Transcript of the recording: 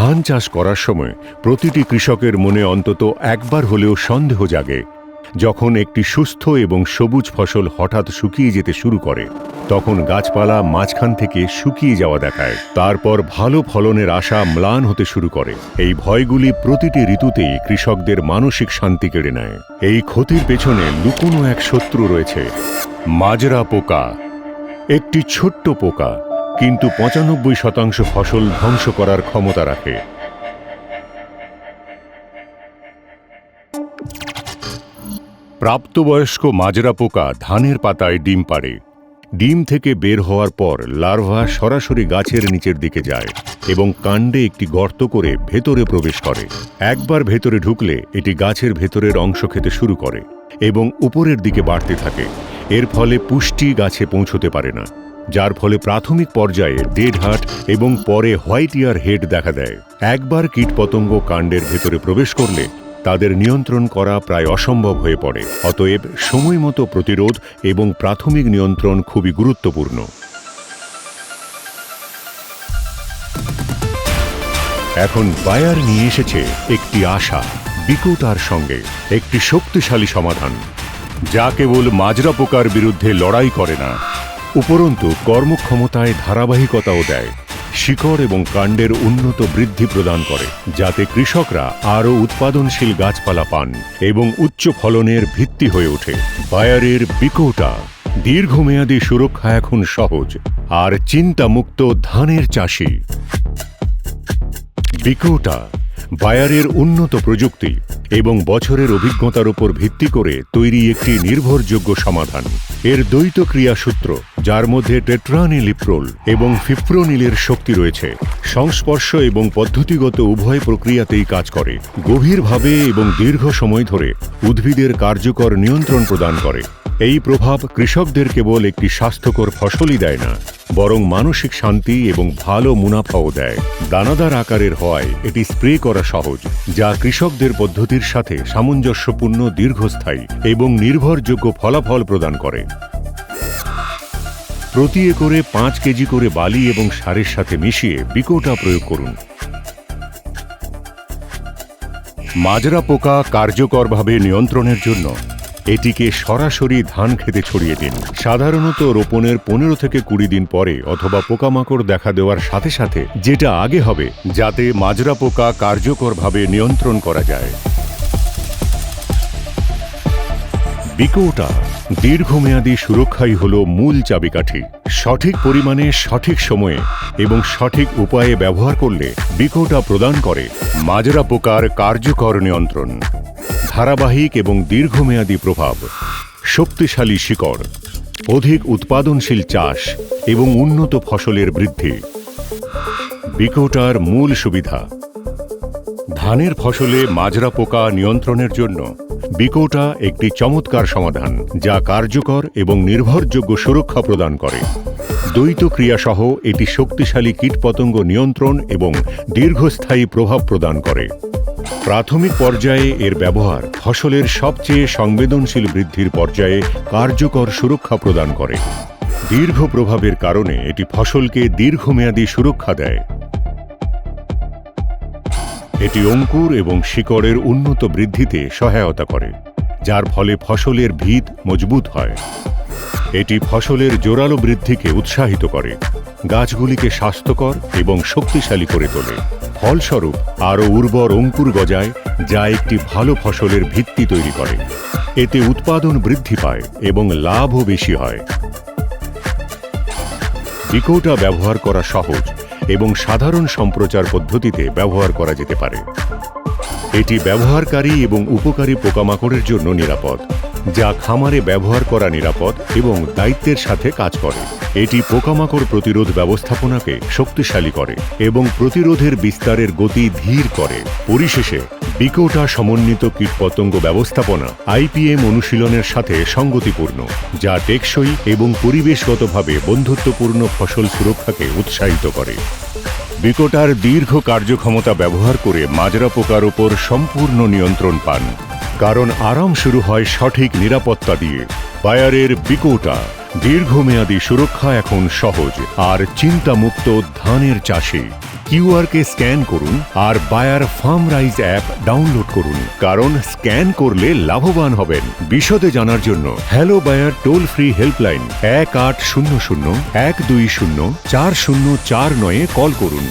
ধান চাষ করার সময় প্রতিটি কৃষকের মনে অন্তত একবার হলেও সন্দেহ জাগে। যখন একটি সুস্থ এবং সবুজ ফসল হঠাৎ শুকিয়ে যেতে শুরু করে, তখন গাছপালা মাঝখান থেকে শুকিয়ে যাওয়া দেখায়। তারপর ভালো ফলনের আশা ম্লান হতে শুরু করে। এই ভয়গুলি প্রতিটি ঋতুতেই কৃষকদের মানসিক শান্তি কেড়ে নেয়। এই ক্ষতির পেছনে লুকোনো এক শত্রু রয়েছে। মাজরা পোকা। একটি ছোট্ট পোকা। কিন্তু পঁচানব্বই শতাংশ ফসল ধ্বংস করার ক্ষমতা রাখে। প্রাপ্তবয়স্ক মাজরা পোকা ধানের পাতায় ডিম পাড়ে। ডিম থেকে বের হওয়ার পর লার্ভা সরাসরি গাছের নিচের দিকে যায় এবং কাণ্ডে একটি গর্ত করে ভেতরে প্রবেশ করে। একবার ভেতরে ঢুকলে এটি গাছের ভেতরের অংশ খেতে শুরু করে এবং উপরের দিকে বাড়তে থাকে। এর ফলে পুষ্টি গাছে পৌঁছতে পারে না। যার ফলে প্রাথমিক পর্যায়ে ডেড হার্ট এবং পরে হোয়াইট ইয়ার হেড দেখা দেয়। একবার কীটপতঙ্গ কাণ্ডের ভেতরে প্রবেশ করলে তাদের নিয়ন্ত্রণ করা প্রায় অসম্ভব হয়ে পড়ে। অতএব সময় মতো প্রতিরোধ এবং প্রাথমিক নিয়ন্ত্রণ খুবই গুরুত্বপূর্ণ। এখন বায়ার নিয়ে এসেছে একটি আশা, বিকটার সঙ্গে একটি শক্তিশালী সমাধান। যা কেবল মাজরা পোকার বিরুদ্ধে লড়াই করে না। উপরন্তু কর্মক্ষমতায় ধারাবাহিকতাও দেয়, শিকড় এবং কাণ্ডের উন্নত বৃদ্ধি প্রদান করে, যাতে কৃষকরা আরও উৎপাদনশীল গাছপালা পান এবং উচ্চ ফলনের ভিত্তি হয়ে ওঠে। বায়ারের বিকোটা দীর্ঘমেয়াদী সুরক্ষা এখন সহজ, আর চিন্তামুক্ত ধানের চাষি। বিকোটা বায়ারের উন্নত প্রযুক্তি এবং বছরের অভিজ্ঞতার উপর ভিত্তি করে তৈরি একটি নির্ভরযোগ্য সমাধান। এর দ্বৈত ক্রিয়াসূত্র, যার মধ্যে টেট্রানিলিপ্রোল এবং ফিপ্রোনিলের শক্তি রয়েছে, সংস্পর্শ এবং পদ্ধতিগত উভয় প্রক্রিয়াতেই কাজ করে, গভীরভাবে এবং দীর্ঘ সময় ধরে উদ্ভিদের কার্যকর নিয়ন্ত্রণ প্রদান করে। এই প্রভাব কৃষকদের কেবল একটি স্বাস্থ্যকর ফসলই দেয় না বরং মানসিক শান্তি এবং ভালো মুনাফাও দেয়। দানাদার আকারের হওয়ায় এটি স্প্রে করা সহজ, যা কৃষকদের পদ্ধতির সাথে সামঞ্জস্যপূর্ণ, দীর্ঘস্থায়ী এবং নির্ভরযোগ্য ফলাফল প্রদান করে। প্রতি একরে পাঁচ কেজি করে বালি এবং সারের সাথে মিশিয়ে বিকোটা প্রয়োগ করুন। মাজরা পোকা কার্যকরভাবে নিয়ন্ত্রণের জন্য এটিকে সরাসরি ধান খেতে ছড়িয়ে দিন। সাধারণত রোপণের পনেরো থেকে কুড়ি দিন পরে অথবা পোকামাকড় দেখা দেওয়ার সাথে সাথে যেটা আগে হবে, যাতে মাজরা পোকা কার্যকরভাবে নিয়ন্ত্রণ করা যায়। বিকোটা, দীর্ঘমেয়াদী সুরক্ষাই হল মূল চাবিকাঠি। সঠিক পরিমাণে, সঠিক সময়ে এবং সঠিক উপায়ে ব্যবহার করলে বিকোটা প্রদান করে মাজরা পোকার কার্যকর নিয়ন্ত্রণ। ধারাবাহিক এবং দীর্ঘমেয়াদী প্রভাব, শক্তিশালী শিকড়, অধিক উৎপাদনশীল চাষ এবং উন্নত ফসলের বৃদ্ধি। বিকোটার মূল সুবিধা, ধানের ফসলে মাজরা পোকা নিয়ন্ত্রণের জন্য বিকোটা একটি চমৎকার সমাধান যা কার্যকর এবং নির্ভরযোগ্য সুরক্ষা প্রদান করে। দ্বৈত ক্রিয়াসহ এটি শক্তিশালী কীটপতঙ্গ নিয়ন্ত্রণ এবং দীর্ঘস্থায়ী প্রভাব প্রদান করে। প্রাথমিক পর্যায়ে এর ব্যবহার ফসলের সবচেয়ে সংবেদনশীল বৃদ্ধির পর্যায়ে কার্যকর সুরক্ষা প্রদান করে। দীর্ঘ প্রভাবের কারণে এটি ফসলকে দীর্ঘমেয়াদী সুরক্ষা দেয়। এটি অঙ্কুর এবং শিকড়ের উন্নত বৃদ্ধিতে সহায়তা করে, যার ফলে ফসলের ভিত মজবুত হয়। এটি ফসলের জোরালো বৃদ্ধিকে উৎসাহিত করে। গাছগুলিকে স্বাস্থ্যকর এবং শক্তিশালী করে তোলে। ফলস্বরূপ, আরও উর্বর অঙ্কুর গজায়, যা একটি ভালো ফসলের ভিত্তি তৈরি করে। এতে উৎপাদন বৃদ্ধি পায় এবং লাভও বেশি হয়। বিকোটা ব্যবহার করা সহজ এবং সাধারণ সম্প্রচার পদ্ধতিতে ব্যবহার করা যেতে পারে। এটি ব্যবহারকারী এবং উপকারী পোকামাকড়ের জন্য নিরাপদ। যা খামারে ব্যবহার করা নিরাপদ এবং দায়িত্বের সাথে কাজ করে। এটি পোকামাকড় প্রতিরোধ ব্যবস্থাপনাকে শক্তিশালী করে এবং প্রতিরোধের বিস্তারের গতি ধীর করে। পরিশেষে, বিকোটা সমন্বিত কীটপতঙ্গ ব্যবস্থাপনা আইপিএম অনুশীলনের সাথে সঙ্গতিপূর্ণ, যা টেকসই এবং পরিবেশগতভাবে বন্ধুত্বপূর্ণ ফসল সুরক্ষাকে উৎসাহিত করে। বিকোটার দীর্ঘ কার্যক্ষমতা ব্যবহার করে মাজরা পোকার উপর সম্পূর্ণ নিয়ন্ত্রণ পান। কারণ আরাম শুরু হয় সঠিক নিরাপত্তা দিয়ে। বায়ারের বিকোটা, দীর্ঘমেয়াদী সুরক্ষা এখন সহজ আর চিন্তামুক্ত ধানের চাষে। কিউআরকে স্ক্যান করুন আর Bayer farm rise app download করুন। কারণ স্ক্যান করলে লাভবান হবেন। বিশদে জানার জন্য hello Bayer toll free helpline এক আট শূন্য শূন্য এক দুই শূন্য চার শূন্য চার নয়ে কল করুন।